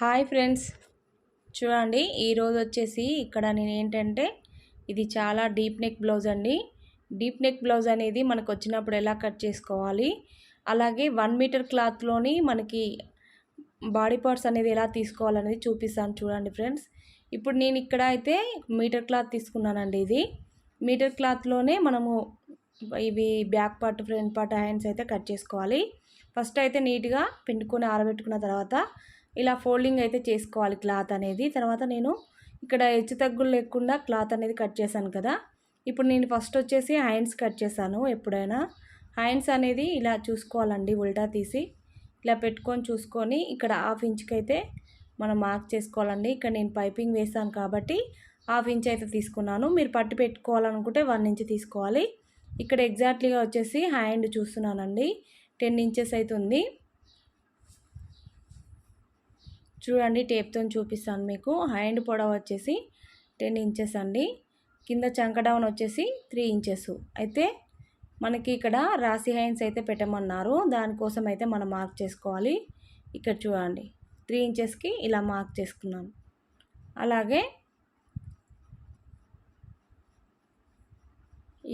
Hi friends. చూడండి ఈరోజు వచ్చేసి ఇక్కడ నేను ఏంటంటే ఇది చాలా డీప్ నెక్ బ్లౌజ్ అండి. డీప్ నెక్ బ్లౌజ్ అనేది మనకు వచ్చినప్పుడు ఎలా కట్ చేసుకోవాలి? అలాగే వన్ మీటర్ క్లాత్లోని మనకి బాడీ పార్ట్స్ అనేది ఎలా తీసుకోవాలనేది చూపిస్తాను చూడండి ఫ్రెండ్స్. ఇప్పుడు నేను ఇక్కడ అయితే మీటర్ క్లాత్ తీసుకున్నానండి ఇది. మీటర్ క్లాత్లోనే మనము ఇవి back part front part hands అయితే కట్ చేసుకోవాలి. ఫస్ట్ అయితే నీట్గా పిండుకొని ఆరబెట్టుకున్న తర్వాత ఇలా ఫోల్డింగ్ అయితే చేసుకోవాలి క్లాత్ అనేది. తర్వాత నేను ఇక్కడ హెచ్చు తగ్గులు లేకుండా క్లాత్ అనేది కట్ చేశాను కదా. ఇప్పుడు నేను ఫస్ట్ వచ్చేసి హ్యాండ్స్ కట్ చేశాను ఎప్పుడైనా. హ్యాండ్స్ అనేది ఇలా చూసుకోవాలండి ఉల్టా తీసి. ఇలా పెట్టుకొని చూసుకొని ఇక్కడ హాఫ్ ఇంచ్కి అయితే మనం మార్క్ చేసుకోవాలండి. ఇక్కడ నేను పైపింగ్ వేసాను కాబట్టి హాఫ్ ఇంచ్ అయితే తీసుకున్నాను. మీరు పట్టు పెట్టుకోవాలనుకుంటే వన్ ఇంచ్ తీసుకోవాలి. ఇక్కడ ఎగ్జాక్ట్లీగా వచ్చేసి హ్యాండ్ చూస్తున్నానండి. టెన్ ఇంచెస్ అయితే ఉంది. చూడండి టేప్తో చూపిస్తాను మీకు. హ్యాండ్ పొడవ వచ్చేసి టెన్ ఇంచెస్ అండి. కింద చంక డౌన్ వచ్చేసి త్రీ ఇంచెస్. అయితే మనకి ఇక్కడ రాసి హ్యాండ్స్ అయితే పెట్టమన్నారు. దానికోసం అయితే మనం మార్క్ చేసుకోవాలి. ఇక్కడ చూడండి త్రీ ఇంచెస్కి ఇలా మార్క్ చేసుకున్నాను. అలాగే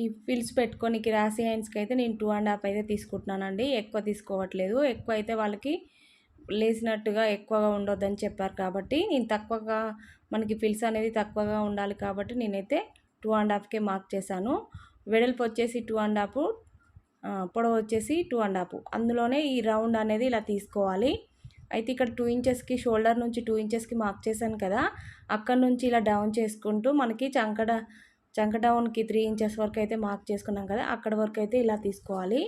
ఈ ఫిల్స్ పెట్టుకొని రాసి హ్యాండ్స్కి అయితే నేను టూ అండ్ హాఫ్ అయితే తీసుకుంటున్నానండి. ఎక్కువ తీసుకోవట్లేదు. ఎక్కువ అయితే వాళ్ళకి లేసినట్టుగా ఎక్కువగా ఉండొద్దని చెప్పారు కాబట్టి నేను తక్కువగా మనకి ఫిల్స్ అనేది తక్కువగా ఉండాలి కాబట్టి నేనైతే టూ అండ్ హాఫ్కే మార్క్ చేశాను. వెడల్పు వచ్చేసి టూ అండ్ హాఫ్ పొడవు వచ్చేసి టూ అండ్ హాఫ్. అందులోనే ఈ రౌండ్ అనేది ఇలా తీసుకోవాలి. అయితే ఇక్కడ టూ ఇంచెస్కి షోల్డర్ నుంచి టూ ఇంచెస్కి మార్క్ చేశాను కదా అక్కడ నుంచి ఇలా డౌన్ చేసుకుంటూ మనకి చంకడ చంక డౌన్కి త్రీ ఇంచెస్ వరకు అయితే మార్క్ చేసుకున్నాం కదా అక్కడ వరకు అయితే ఇలా తీసుకోవాలి.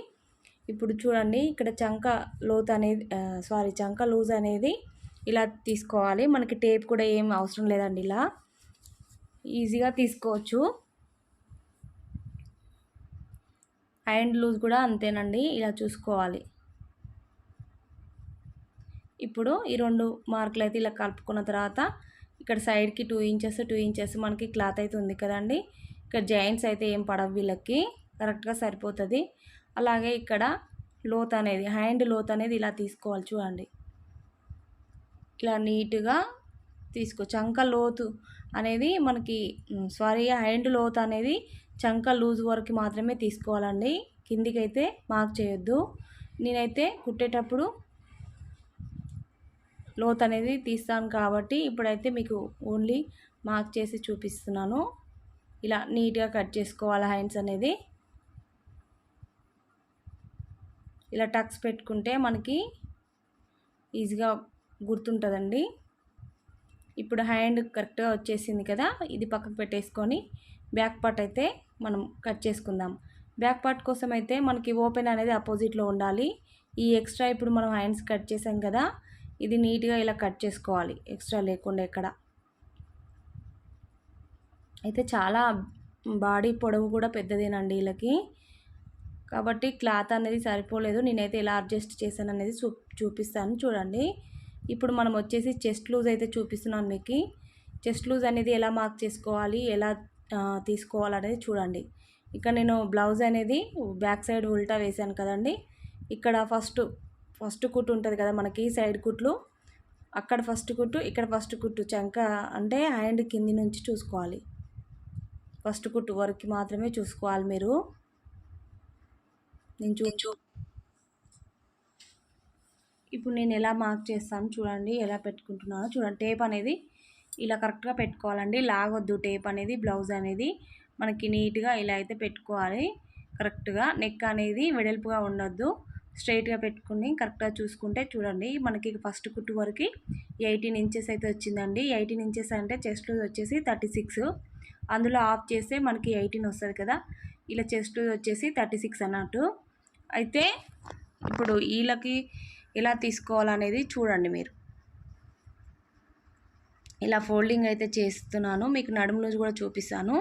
ఇప్పుడు చూడండి ఇక్కడ చంక లోత్ అనేది సారీ చంక లూజ్ అనేది ఇలా తీసుకోవాలి. మనకి టేప్ కూడా ఏం అవసరం లేదండి ఇలా. ఈజీగా తీసుకోవచ్చు. హ్యాండ్ లూజ్ కూడా అంతేనండి ఇలా చూసుకోవాలి. ఇప్పుడు ఈ రెండు మార్కులు అయితే ఇలా కలుపుకున్న తర్వాత ఇక్కడ సైడ్కి టూ ఇంచెస్ టూ ఇంచెస్ మనకి క్లాత్ అయితే ఉంది కదండి. ఇక్కడ జాయింట్స్ అయితే ఏం పడవు వీళ్ళకి. కరెక్ట్గా సరిపోతుంది. అలాగే ఇక్కడ లోత్ అనేది హ్యాండ్ లోత్ అనేది ఇలా తీసుకోవాలి చూడండి. ఇలా నీట్గా తీసుకో చంక లోతు అనేది మనకి సారీ హ్యాండ్ లోత్ అనేది చంక లూజ్ వరకు మాత్రమే తీసుకోవాలండి. కిందికి అయితే మార్క్ చేయొద్దు. నేనైతే కుట్టేటప్పుడు లోత్ అనేది తీస్తాను కాబట్టి ఇప్పుడైతే మీకు ఓన్లీ మార్క్ చేసి చూపిస్తున్నాను. ఇలా నీట్గా కట్ చేసుకోవాలి హ్యాండ్స్ అనేది. ఇలా టక్స్ పెట్టుకుంటే మనకి ఈజీగా గుర్తుంటుందండి. ఇప్పుడు హ్యాండ్ కరెక్ట్గా వచ్చేసింది కదా ఇది పక్కకు పెట్టేసుకొని బ్యాక్ పార్ట్ అయితే మనం కట్ చేసుకుందాం. బ్యాక్ పార్ట్ కోసం అయితే మనకి ఓపెన్ అనేది అపోజిట్లో ఉండాలి. ఈ ఎక్స్ట్రా ఇప్పుడు మనం హ్యాండ్స్ కట్ చేసాం కదా ఇది నీట్గా ఇలా కట్ చేసుకోవాలి. ఎక్స్ట్రా లేకుండా ఎక్కడ. అయితే చాలా బాడీ పొడవు కూడా పెద్దదేనండి వీళ్ళకి. కాబట్టి క్లాత్ అనేది సరిపోలేదు. నేనైతే ఎలా అడ్జస్ట్ చేశాను అనేది చూ చూపిస్తాను. చూడండి. ఇప్పుడు మనం వచ్చేసి చెస్ట్ లూజ్ అయితే చూపిస్తున్నాను మీకు. చెస్ట్ లూజ్ అనేది ఎలా మార్క్ చేసుకోవాలి? ఎలా తీసుకోవాలనేది చూడండి. ఇక్కడ నేను బ్లౌజ్ అనేది బ్యాక్ సైడ్ ఉల్టా వేసాను కదండి. ఇక్కడ ఫస్ట్ ఫస్ట్ కుట్టు ఉంటుంది కదా మనకి సైడ్ కుట్లు. అక్కడ ఫస్ట్ కుట్టు ఇక్కడ ఫస్ట్ కుట్టు చంక అంటే హ్యాండ్ కింది నుంచి చూసుకోవాలి. ఫస్ట్ కుట్టు వరకు మాత్రమే చూసుకోవాలి మీరు. నేను చూ ఇప్పుడు నేను ఎలా మార్క్ చేస్తాను చూడండి ఎలా పెట్టుకుంటున్నానో చూడండి. టేప్ అనేది ఇలా కరెక్ట్గా పెట్టుకోవాలండి. లాగొద్దు. టేప్ అనేది బ్లౌజ్ అనేది మనకి నీట్గా ఇలా అయితే పెట్టుకోవాలి. కరెక్ట్గా నెక్ అనేది వెడల్పుగా ఉండొద్దు. స్ట్రైట్గా పెట్టుకుని కరెక్ట్గా చూసుకుంటే చూడండి మనకి ఫస్ట్ కుట్టు వరకు ఎయిటీన్ ఇంచెస్ అయితే వచ్చిందండి. ఎయిటీన్ ఇంచెస్ అంటే చెస్ట్ వచ్చేసి థర్టీ సిక్స్. అందులో ఆఫ్ చేస్తే మనకి ఎయిటీన్ వస్తుంది కదా. ఇలా చెస్ట్ వచ్చేసి థర్టీ సిక్స్ అన్నట్టు. అయితే ఇప్పుడు వీళ్ళకి ఎలా తీసుకోవాలనేది చూడండి మీరు. ఇలా ఫోల్డింగ్ అయితే చేస్తున్నాను. మీకు నడుము రోజు కూడా చూపిస్తాను.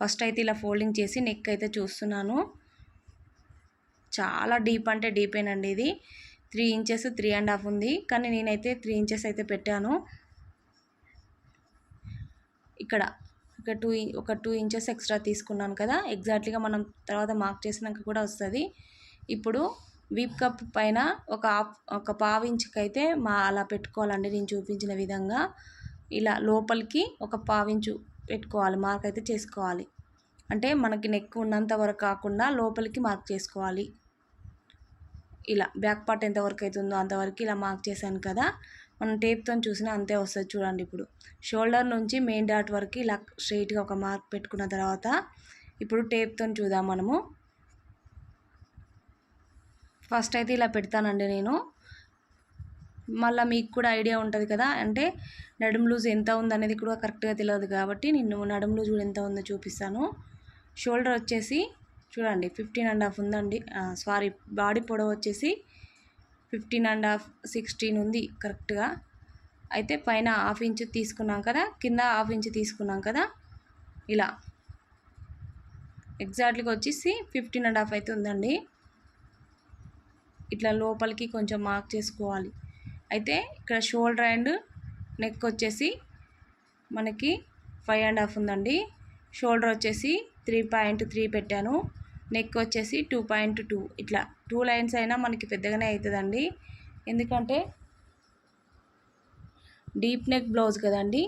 ఫస్ట్ అయితే ఇలా ఫోల్డింగ్ చేసి నెక్ అయితే చూస్తున్నాను. చాలా డీప్ అంటే డీపేనండి ఇది. Three inches three and half ఉంది. కానీ నేనైతే త్రీ ఇంచెస్ అయితే పెట్టాను. ఇక్కడ ఇక్కడ టూ ఒక టూ ఇంచెస్ ఎక్స్ట్రా తీసుకున్నాను కదా. ఎగ్జాక్ట్లీగా మనం తర్వాత మార్క్ చేసినాక కూడా వస్తుంది. ఇప్పుడు వీప్ కప్ పైన ఒక హాఫ్ ఒక పావు మా అలా పెట్టుకోవాలండి. నేను చూపించిన విధంగా ఇలా లోపలికి ఒక పావించు పెట్టుకోవాలి. మార్క్ అయితే చేసుకోవాలి. అంటే మనకి నెక్ ఉన్నంత వరకు కాకుండా లోపలికి మార్క్ చేసుకోవాలి. ఇలా బ్యాక్ పార్ట్ ఎంతవరకు అవుతుందో అంతవరకు ఇలా మార్క్ చేశాను కదా. మనం టేప్తో చూసినా అంతే వస్తుంది చూడండి ఇప్పుడు. షోల్డర్ నుంచి మెయిన్ డాట్ వరకు ఇలా స్ట్రైట్గా ఒక మార్క్ పెట్టుకున్న తర్వాత ఇప్పుడు టేప్తో చూద్దాం మనము. ఫస్ట్ అయితే ఇలా పెడతానండి నేను. మళ్ళీ మీకు కూడా ఐడియా ఉంటుంది కదా అంటే నడుము లూజ్ ఎంత ఉందనేది కూడా కరెక్ట్గా తెలియదు కాబట్టి నేను నడుము లూజ్ ఎంత ఉందో చూపిస్తాను. షోల్డర్ వచ్చేసి చూడండి ఫిఫ్టీన్ అండ్ హాఫ్ ఉందండి. సారీ బాడీ పొడవు వచ్చేసి ఫిఫ్టీన్ అండ్ హాఫ్ సిక్స్టీన్ ఉంది కరెక్ట్గా. అయితే పైన హాఫ్ ఇంచ్ తీసుకున్నాం కదా కింద హాఫ్ ఇంచ్ తీసుకున్నాం కదా ఇలా. ఎగ్జాక్ట్లీగా వచ్చేసి ఫిఫ్టీన్ అండ్ హాఫ్ అయితే ఉందండి. ఇట్లా లోపలికి కొంచెం మార్క్ చేసుకోవాలి. అయితే ఇక్కడ షోల్డర్ అండ్ నెక్ వచ్చేసి మనకి ఫైవ్ అండ్ హాఫ్ ఉందండి. షోల్డర్ వచ్చేసి త్రీ పాయింట్ త్రీ పెట్టాను. నెక్ వచ్చేసి టూ పాయింట్ టూ. ఇట్లా టూ లైన్స్ అయినా మనకి పెద్దగానే అవుతుందండి. ఎందుకంటే డీప్ నెక్ బ్లౌజ్ కదండి.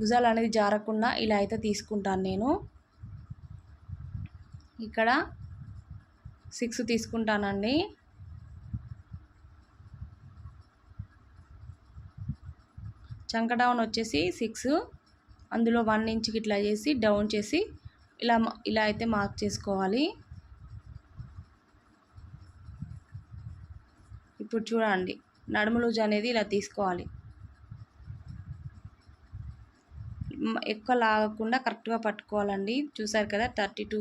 భుజాలు అనేది జారకుండా ఇలా అయితే తీసుకుంటాను నేను. ఇక్కడ సిక్స్ తీసుకుంటానండి. చంక డౌన్ వచ్చేసి సిక్స్. అందులో వన్ ఇంచ్కి ఇట్లా చేసి డౌన్ చేసి ఇలా ఇలా అయితే మార్క్ చేసుకోవాలి. ఇప్పుడు చూడండి నడుము లూజ్ అనేది ఇలా తీసుకోవాలి. ఎక్కువ లాగకుండా కరెక్ట్గా పట్టుకోవాలండి. చూసారు కదా థర్టీ టూ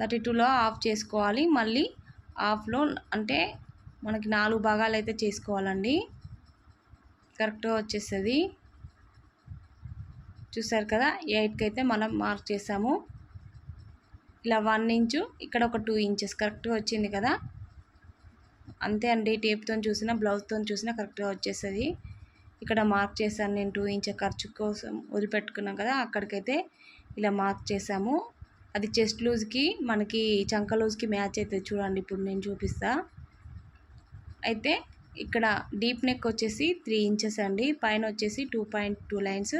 థర్టీ టూలో ఆఫ్ చేసుకోవాలి. మళ్ళీ ఆఫ్లో అంటే మనకి నాలుగు భాగాలు అయితే చేసుకోవాలండి. కరెక్ట్గా వచ్చేస్తుంది. చూసారు కదా? ఎయిట్కి అయితే మనం మార్క్ చేసాము. ఇలా వన్ ఇంచు ఇక్కడ ఒక టూ ఇంచెస్ కరెక్ట్గా వచ్చింది కదా? అంతే అండి. టేప్తో చూసినా బ్లౌజ్తో చూసినా కరెక్ట్గా వచ్చేస్తుంది. ఇక్కడ మార్క్ చేశాను నేను టూ ఇంచ్ ఖర్చు కోసం వదిలిపెట్టుకున్నాం కదా? అక్కడికైతే ఇలా మార్క్ చేసాము. అది చెస్ట్ లూజ్కి మనకి చంక లూజ్కి మ్యాచ్ అవుతుంది చూడండి. ఇప్పుడు నేను చూపిస్తా. అయితే ఇక్కడ డీప్ నెక్ వచ్చేసి త్రీ ఇంచెస్ అండి. పైన వచ్చేసి two point two lines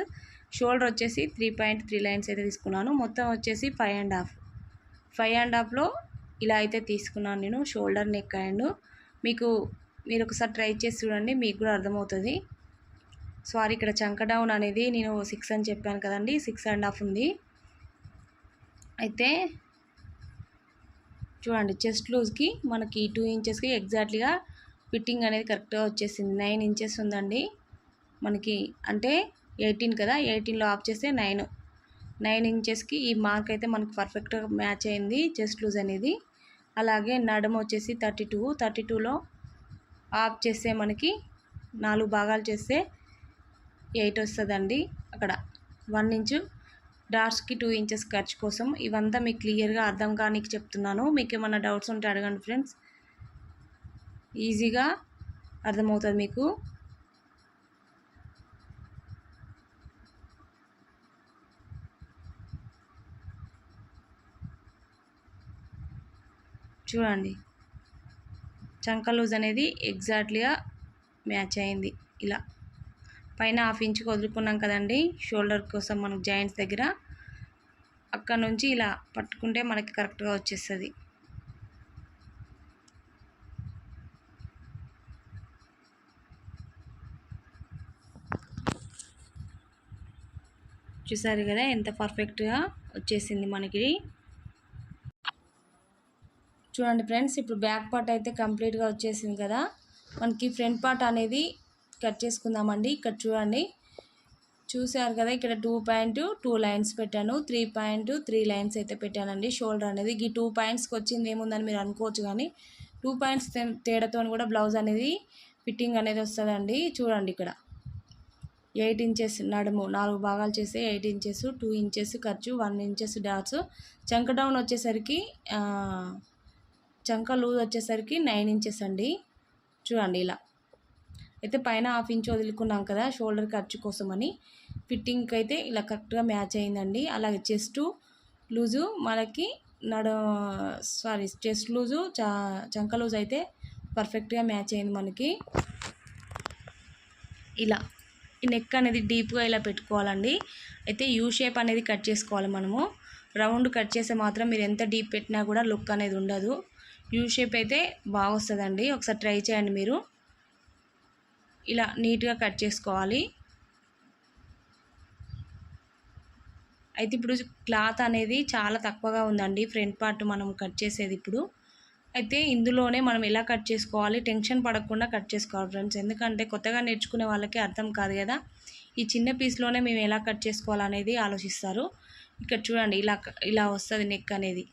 shoulder వచ్చేసి త్రీ పాయింట్ త్రీ లైన్స్ అయితే తీసుకున్నాను. మొత్తం వచ్చేసి five and half five and హాఫ్లో ఇలా అయితే తీసుకున్నాను నేను షోల్డర్ నెక్ అండ్ మీకు మీరు ఒకసారి ట్రై చేసి చూడండి మీకు కూడా అర్థమవుతుంది. సారీ ఇక్కడ చంక డౌన్ అనేది నేను సిక్స్ అని చెప్పాను కదండి. సిక్స్ అండ్ హాఫ్ ఉంది. అయితే చూడండి చెస్ట్ లూజ్కి మనకి టూ ఇంచెస్కి ఎగ్జాక్ట్లీగా ఫిట్టింగ్ అనేది కరెక్ట్గా వచ్చేసింది. నైన్ ఇంచెస్ ఉందండి. మనకి అంటే ఎయిటీన్ కదా ఎయిటీన్లో ఆఫ్ చేస్తే నైన్ నైన్ ఇంచెస్కి ఈ మార్క్ అయితే మనకు పర్ఫెక్ట్గా మ్యాచ్ అయింది చెస్ట్ లూజ్ అనేది. అలాగే నడుము వచ్చేసి థర్టీ టూ థర్టీ టూలో ఆఫ్ చేస్తే మనకి నాలుగు భాగాలు చేస్తే ఎయిట్ వస్తుందండి. అక్కడ వన్ ఇంచు డాట్స్కి టూ ఇంచెస్ ఖర్చు కోసం. ఇవంతా మీకు క్లియర్గా అర్థం కానీ చెప్తున్నాను. మీకు ఏమైనా డౌట్స్ ఉంటే అడగండి ఫ్రెండ్స్. ఈజీగా అర్థమవుతుంది మీకు. చూడండి. చంక లూజ్ అనేది ఎగ్జాక్ట్లీగా మ్యాచ్ అయింది. ఇలా. పైన హాఫ్ ఇంచ్కి వదులుకున్నాం కదండి. షోల్డర్ కోసం మనకు జాయింట్స్ దగ్గర. అక్కడ నుంచి ఇలా పట్టుకుంటే మనకి కరెక్ట్గా వచ్చేస్తుంది. చూసారు కదా ఎంత పర్ఫెక్ట్గా వచ్చేసింది మనకి. చూడండి ఫ్రెండ్స్ ఇప్పుడు బ్యాక్ పార్ట్ అయితే కంప్లీట్గా వచ్చేసింది కదా. మనకి ఫ్రంట్ పార్ట్ అనేది కట్ చేసుకుందామండి. ఇక్కడ చూడండి. చూసారు కదా ఇక్కడ టూ పాయింట్ టూ లైన్స్ పెట్టాను. త్రీ పాయింట్ త్రీ లైన్స్ అయితే పెట్టానండి. షోల్డర్ అనేది ఈ టూ పాయింట్స్కి వచ్చింది ఏముందని మీరు అనుకోవచ్చు కానీ టూ పాయింట్స్ తేడాతో కూడా బ్లౌజ్ అనేది ఫిట్టింగ్ అనేది వస్తుందండి. చూడండి ఇక్కడ. ఎయిట్ ఇంచెస్ నడుము నాలుగు భాగాలు చేస్తే ఎయిట్ ఇంచెస్ టూ ఇంచెస్ ఖర్చు వన్ ఇంచెస్ డాట్స్. చంక డౌన్ వచ్చేసరికి చంక లూజ్ వచ్చేసరికి నైన్ ఇంచెస్ అండి. చూడండి ఇలా. అయితే పైన హాఫ్ ఇంచ్ వదులుకున్నాం కదా షోల్డర్ ఖర్చు కోసమని. ఫిట్టింగ్కి అయితే ఇలా కరెక్ట్గా మ్యాచ్ అయిందండి. అలాగే చెస్ట్ లూజు మనకి నడ సారీ చెస్ట్ లూజు చా చంక లూజ్ అయితే పర్ఫెక్ట్గా మ్యాచ్ అయింది మనకి. ఇలా ఈ నెక్ అనేది డీప్గా ఇలా పెట్టుకోవాలండి. అయితే యూ షేప్ అనేది కట్ చేసుకోవాలి మనము. రౌండ్ కట్ చేస్తే మాత్రం మీరు ఎంత డీప్ పెట్టినా కూడా లుక్ అనేది ఉండదు. యూ షేప్ అయితే బాగా వస్తుందండి. ఒకసారి ట్రై చేయండి మీరు. ఇలా నీట్గా కట్ చేసుకోవాలి. అయితే ఇప్పుడు క్లాత్ అనేది చాలా తక్కువగా ఉందండి. ఫ్రంట్ పార్ట్ మనం కట్ చేసేది ఇప్పుడు. అయితే ఇందులోనే మనం ఎలా కట్ చేసుకోవాలి? టెన్షన్ పడకుండా కట్ చేసుకోవాలి ఫ్రెండ్స్. ఎందుకంటే కొత్తగా నేర్చుకునే వాళ్ళకి అర్థం కాదు కదా. ఈ చిన్న పీస్లోనే మేము ఎలా కట్ చేసుకోవాలనేది ఆలోచిస్తారు. ఇక్కడ చూడండి ఇలా ఇలా వస్తుంది నెక్ అనేది.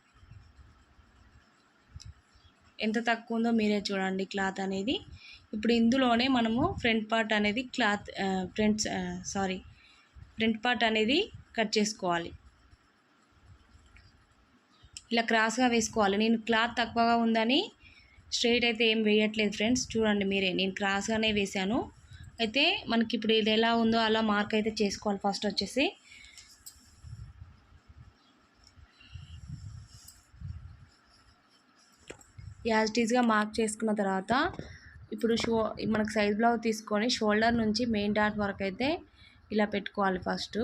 ఎంత తక్కువ ఉందో మీరే చూడండి క్లాత్ అనేది. ఇప్పుడు ఇందులోనే మనము ఫ్రంట్ పార్ట్ అనేది cloth front sorry front part అనేది కట్ చేసుకోవాలి. ఇలా క్రాస్గా వేసుకోవాలి. నేను క్లాత్ తక్కువగా ఉందని స్ట్రైట్ అయితే ఏం వేయట్లేదు ఫ్రెండ్స్. చూడండి మీరే నేను క్రాస్గానే వేసాను అయితే మనకి ఇప్పుడు ఇది ఎలా ఉందో అలా మార్క్ అయితే చేసుకోవాలి ఫస్ట్ వచ్చేసి. యాజ్ టీజ్గా మార్క్ చేసుకున్న తర్వాత ఇప్పుడు షో మనకు సైజ్ బ్లౌజ్ తీసుకొని షోల్డర్ నుంచి మెయిన్ డాట్ వరకు అయితే ఇలా పెట్టుకోవాలి ఫస్ట్.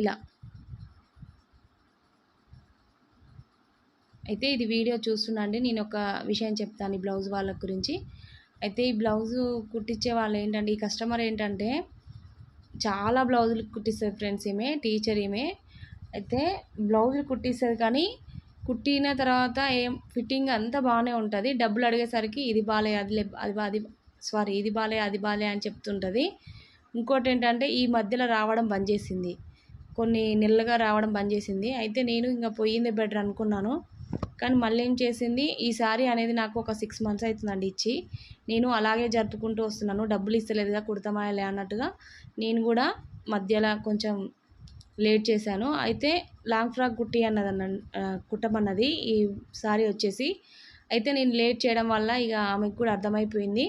ఇలా. అయితే ఇది వీడియో చూస్తుండండి నేను ఒక విషయం చెప్తాను ఈ బ్లౌజ్ వాళ్ళ గురించి. అయితే ఈ బ్లౌజు కుట్టించే వాళ్ళు ఏంటంటే ఈ కస్టమర్ ఏంటంటే చాలా బ్లౌజులు కుట్టిస్తుంది ఫ్రెండ్స్ ఈమె టీచర్ ఈమె. అయితే బ్లౌజులు కుట్టిస్తుంది కానీ కుట్టిన తర్వాత ఏం ఫిట్టింగ్ అంతా బాగానే ఉంటుంది. డబ్బులు అడిగేసరికి ఇది బాలే అది అది అది సారీ ఇది బాలే అది బాలే అని చెప్తుంటుంది. ఇంకోటి ఏంటంటే ఈ మధ్యలో రావడం బంద్ చేసింది. కొన్ని నెలలుగా రావడం బంద్ చేసింది. అయితే నేను ఇంకా పోయిందే బెటర్ అనుకున్నాను. కానీ మళ్ళీ ఏం చేసింది ఈ శారీ అనేది నాకు ఒక సిక్స్ మంత్స్ అవుతుందండి ఇచ్చి. నేను అలాగే జరుపుకుంటూ వస్తున్నాను. డబ్బులు ఇస్తలేదుగా కుడతామాయలే అన్నట్టుగా నేను కూడా మధ్యలో కొంచెం లేట్ చేశాను. అయితే లాంగ్ ఫ్రాక్ కుట్టి అన్నది అన్న కుట్టమన్నది ఈ శారీ వచ్చేసి. అయితే నేను లేట్ చేయడం వల్ల ఇక ఆమెకు కూడా అర్థమైపోయింది.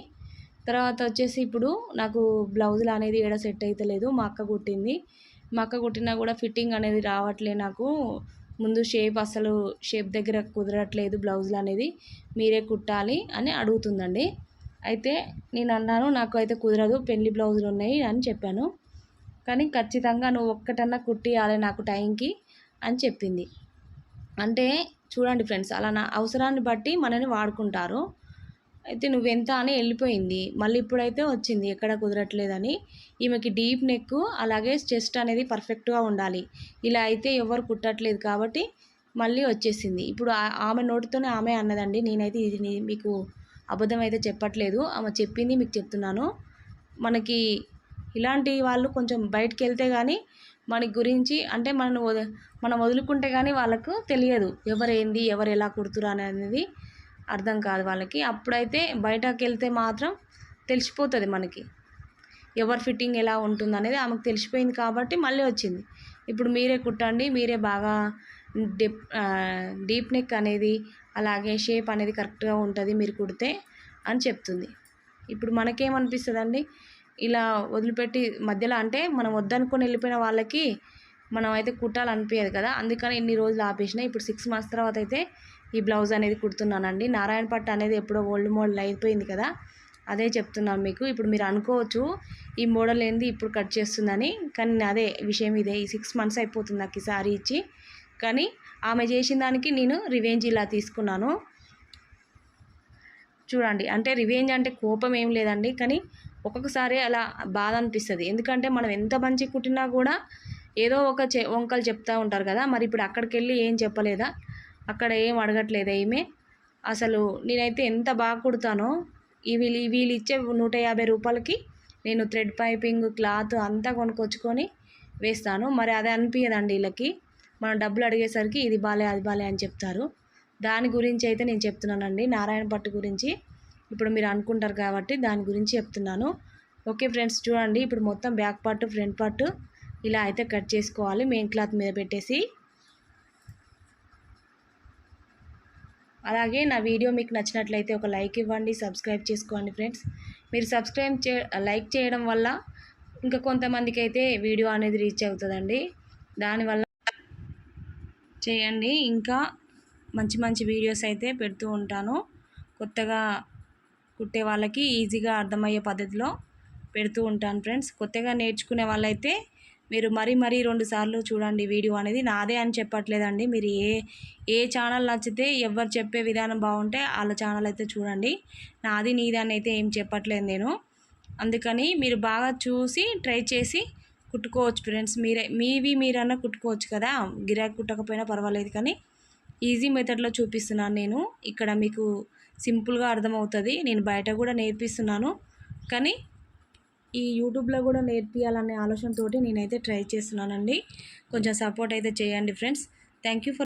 తర్వాత వచ్చేసి ఇప్పుడు నాకు బ్లౌజులు అనేది ఏడ సెట్ అయితే లేదు మా అక్క కుట్టింది. మా అక్క కుట్టినా కూడా ఫిట్టింగ్ అనేది రావట్లే నాకు. ముందు షేప్ అసలు షేప్ దగ్గర కుదరట్లేదు బ్లౌజులు అనేది మీరే కుట్టాలి అని అడుగుతుందండి. అయితే నేను అన్నాను నాకు అయితే కుదరదు పెళ్ళి బ్లౌజులు ఉన్నాయి అని చెప్పాను. కానీ ఖచ్చితంగా నువ్వు ఒక్కటన్నా కుట్టియాలి నాకు టైంకి అని చెప్పింది. అంటే చూడండి ఫ్రెండ్స్ అలా నా అవసరాన్ని బట్టి మనని వాడుకుంటారు. అయితే నువ్వెంత అని వెళ్ళిపోయింది. మళ్ళీ ఇప్పుడైతే వచ్చింది. ఎక్కడ కుదరట్లేదని. ఈమెకి డీప్ నెక్ అలాగే చెస్ట్ అనేది పర్ఫెక్ట్గా ఉండాలి. ఇలా అయితే ఎవరు కుట్టట్లేదు కాబట్టి మళ్ళీ వచ్చేసింది. ఇప్పుడు ఆమె నోటితోనే ఆమె అన్నదండి. నేనైతే ఇది మీకు అబద్ధం అయితే చెప్పట్లేదు. ఆమె చెప్పింది మీకు చెప్తున్నాను. మనకి ఇలాంటి వాళ్ళు కొంచెం బయటకు వెళ్తే కానీ మన గురించి అంటే మనం మనం వదులుకుంటే కానీ వాళ్ళకు తెలియదు. ఎవరు ఏంది ఎవరు ఎలా కుడుతురు అనేది అర్థం కాదు వాళ్ళకి. అప్పుడైతే బయటకు వెళ్తే మాత్రం తెలిసిపోతుంది మనకి. ఎవరి ఫిట్టింగ్ ఎలా ఉంటుంది అనేది ఆమెకు తెలిసిపోయింది కాబట్టి మళ్ళీ వచ్చింది. ఇప్పుడు మీరే కుట్టండి మీరే బాగా డిప్ డీప్ నెక్ అనేది అలాగే షేప్ అనేది కరెక్ట్గా ఉంటుంది మీరు కుడితే అని చెప్తుంది. ఇప్పుడు మనకేమనిపిస్తుంది అండి ఇలా వదిలిపెట్టి మధ్యలో అంటే మనం వద్దనుకొని వెళ్ళిపోయిన వాళ్ళకి మనం అయితే కుట్టాలనిపించదు కదా. అందుకని ఎన్ని రోజులు ఆపేసిన. ఇప్పుడు సిక్స్ మంత్స్ తర్వాత అయితే ఈ బ్లౌజ్ అనేది కుడుతున్నానండి. నారాయణ పట్టు అనేది ఎప్పుడో ఓల్డ్ మోడల్ అయిపోయింది కదా. అదే చెప్తున్నాను మీకు. ఇప్పుడు మీరు అనుకోవచ్చు ఈ మోడల్ ఏంది ఇప్పుడు కట్ చేస్తుందని. కానీ అదే విషయం ఇదే. ఈ సిక్స్ మంత్స్ అయిపోతుంది నాకు ఈ సారీ ఇచ్చి. కానీ ఆమె చేసిన దానికి నేను రివెంజ్ ఇలా తీసుకున్నాను. చూడండి. అంటే రివెంజ్ అంటే కోపం ఏం లేదండి. కానీ ఒక్కొక్కసారి అలా బాధ అనిపిస్తుంది. ఎందుకంటే మనం ఎంత మంచి కుట్టినా కూడా ఏదో ఒక చె వంకలు చెప్తూ ఉంటారు కదా మరి ఇప్పుడు అక్కడికి వెళ్ళి ఏం చెప్పలేదా? అక్కడ ఏం అడగట్లేదా ఏమే అసలు నేనైతే ఎంత బాగా కుడతానో వీళ్ళు వీళ్ళు ఇచ్చే నూట యాభై రూపాయలకి నేను థ్రెడ్ పైపింగ్ క్లాత్ అంతా కొనుక్కొచ్చుకొని వేస్తాను. మరి అదే అనిపించదండి వీళ్ళకి. మనం డబ్బులు అడిగేసరికి ఇది బాలే అది బాలే అని చెప్తారు. దాని గురించి అయితే నేను చెప్తున్నానండి. నారాయణ పట్టు గురించి ఇప్పుడు మీరు అనుకుంటారు కాబట్టి దాని గురించి చెప్తున్నాను. ఓకే ఫ్రెండ్స్ చూడండి ఇప్పుడు మొత్తం బ్యాక్ పార్ట్ ఫ్రంట్ పార్ట్. ఇలా అయితే కట్ చేసుకోవాలి మెయిన్ క్లాత్ మీద పెట్టేసి. అలాగే నా వీడియో మీకు నచ్చినట్లయితే ఒక లైక్ ఇవ్వండి సబ్స్క్రైబ్ చేసుకోండి ఫ్రెండ్స్. మీరు సబ్స్క్రైబ్ చే లైక్ చేయడం వల్ల ఇంకా కొంతమందికి అయితే వీడియో అనేది రీచ్ అవుతుందండి. దానివల్ల చేయండి. ఇంకా మంచి మంచి వీడియోస్ అయితే పెడుతూ ఉంటాను. కొత్తగా కుట్టే వాళ్ళకి ఈజీగా అర్థమయ్యే పద్ధతిలో పెడుతూ ఉంటాను ఫ్రెండ్స్. కొత్తగా నేర్చుకునే వాళ్ళైతే మీరు మరీ మరీ రెండు సార్లు చూడండి వీడియో అనేది. నాదే అని చెప్పట్లేదండి. మీరు ఏ ఏ ఛానల్ నచ్చితే ఎవరు చెప్పే విధానం బాగుంటే వాళ్ళ ఛానల్ అయితే చూడండి. నాది నీది అని అయితే ఏం చెప్పట్లేదు నేను. అందుకని మీరు బాగా చూసి ట్రై చేసి కుట్టుకోవచ్చు ఫ్రెండ్స్. మీరే మీవి మీరన్నా కుట్టుకోవచ్చు కదా. గిరాకీ కుట్టకపోయినా పర్వాలేదు కానీ ఈజీ మెథడ్లో చూపిస్తున్నాను నేను. ఇక్కడ మీకు సింపుల్గా అర్థమవుతుంది. నేను బయట కూడా నేర్పిస్తున్నాను. కానీ ఈ యూట్యూబ్లో కూడా నేర్పియాలనే ఆలోచనతోటి నేనైతే ట్రై చేస్తున్నానండి. కొంచెం సపోర్ట్ అయితే చేయండి ఫ్రెండ్స్. Thank you for